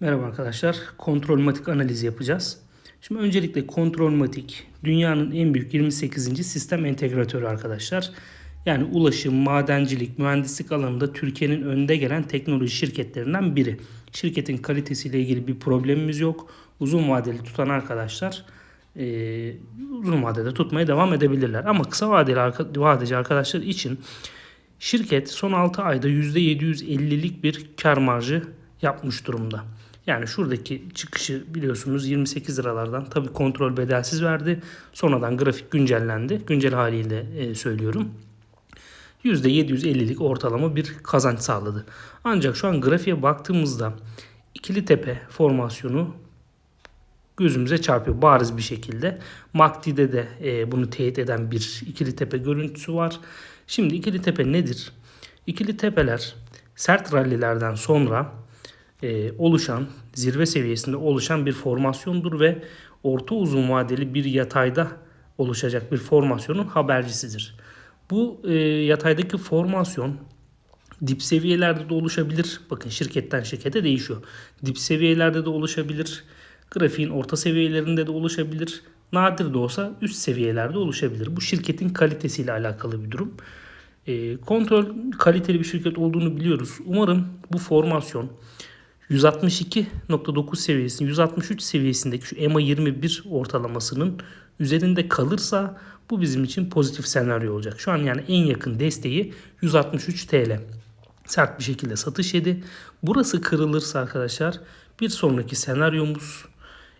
Merhaba arkadaşlar. Kontrolmatik analiz yapacağız. Şimdi öncelikle kontrolmatik dünyanın en büyük 28. sistem entegratörü arkadaşlar. Yani ulaşım, madencilik, mühendislik alanında Türkiye'nin önde gelen teknoloji şirketlerinden biri. Şirketin kalitesiyle ilgili bir problemimiz yok. Uzun vadeli tutan arkadaşlar eee, uzun vadede tutmaya devam edebilirler. Ama kısa vadeli vadeci arkadaşlar için Şirket son 6 ayda %750'lik bir kar marjı yapmış durumda. Yani şuradaki çıkışı biliyorsunuz 28 liralardan tabii kontrol bedelsiz verdi. Sonradan grafik güncellendi. Güncel haliyle e, söylüyorum. %750'lik ortalama bir kazanç sağladı. Ancak şu an grafiğe baktığımızda ikili tepe formasyonu gözümüze çarpıyor bariz bir şekilde. MACD'de de e, bunu teyit eden bir ikili tepe görüntüsü var. Şimdi ikili tepe nedir? İkili tepeler sert rallilerden sonra e, oluşan, zirve seviyesinde oluşan bir formasyondur ve orta uzun vadeli bir yatayda oluşacak bir formasyonun habercisidir. Bu e, yataydaki formasyon dip seviyelerde de oluşabilir. Bakın şirketten şirkete değişiyor. Dip seviyelerde de oluşabilir. Grafiğin orta seviyelerinde de oluşabilir. Nadir de olsa üst seviyelerde oluşabilir. Bu şirketin kalitesiyle alakalı bir durum. E, kontrol kaliteli bir şirket olduğunu biliyoruz. Umarım bu formasyon 162.9 seviyesi, 163 seviyesindeki şu EMA 21 ortalamasının üzerinde kalırsa bu bizim için pozitif senaryo olacak. Şu an yani en yakın desteği 163 TL. Sert bir şekilde satış yedi. Burası kırılırsa arkadaşlar bir sonraki senaryomuz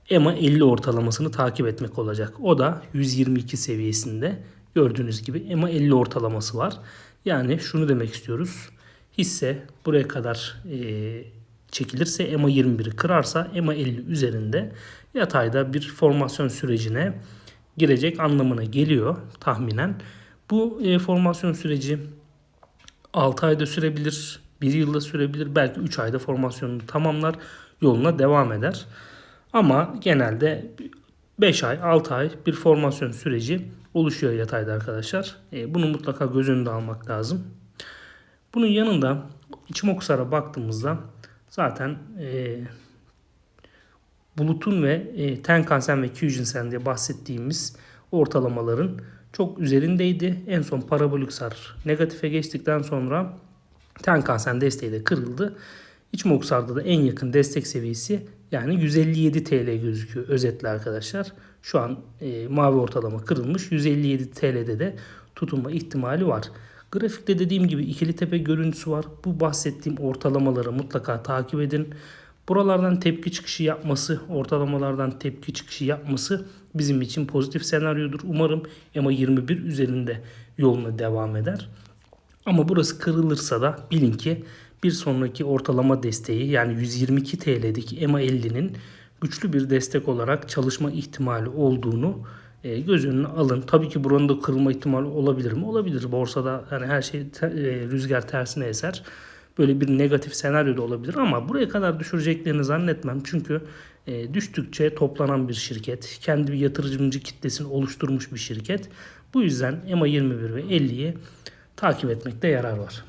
EMA 50 ortalamasını takip etmek olacak. O da 122 seviyesinde gördüğünüz gibi EMA 50 ortalaması var. Yani şunu demek istiyoruz. Hisse buraya kadar e, çekilirse EMA 21'i kırarsa EMA 50 üzerinde yatayda bir formasyon sürecine girecek anlamına geliyor tahminen. Bu e, formasyon süreci 6 ayda sürebilir, 1 yılda sürebilir, belki 3 ayda formasyonunu tamamlar, yoluna devam eder. Ama genelde 5 ay, 6 ay bir formasyon süreci oluşuyor yatayda arkadaşlar. E, bunu mutlaka göz önünde almak lazım. Bunun yanında Ichimokusar'a baktığımızda zaten e, Bulut'un ve e, Tenkan-sen ve Kyujin-sen diye bahsettiğimiz ortalamaların çok üzerindeydi. En son Parabolüksar negatife geçtikten sonra Tenkan-sen desteği de kırıldı. Ichimokusar'da da en yakın destek seviyesi yani 157 TL gözüküyor özetle arkadaşlar. Şu an e, mavi ortalama kırılmış. 157 TL'de de tutunma ihtimali var. Grafikte dediğim gibi ikili tepe görüntüsü var. Bu bahsettiğim ortalamaları mutlaka takip edin. Buralardan tepki çıkışı yapması, ortalamalardan tepki çıkışı yapması bizim için pozitif senaryodur. Umarım EMA 21 üzerinde yoluna devam eder. Ama burası kırılırsa da bilin ki bir sonraki ortalama desteği yani 122 TL'deki EMA 50'nin güçlü bir destek olarak çalışma ihtimali olduğunu e, göz önüne alın. Tabii ki buranın da kırılma ihtimali olabilir mi? Olabilir. Borsada yani her şey te- e, rüzgar tersine eser. Böyle bir negatif senaryo da olabilir ama buraya kadar düşüreceklerini zannetmem. Çünkü e, düştükçe toplanan bir şirket. Kendi bir yatırımcı kitlesini oluşturmuş bir şirket. Bu yüzden EMA 21 ve 50'yi takip etmekte yarar var.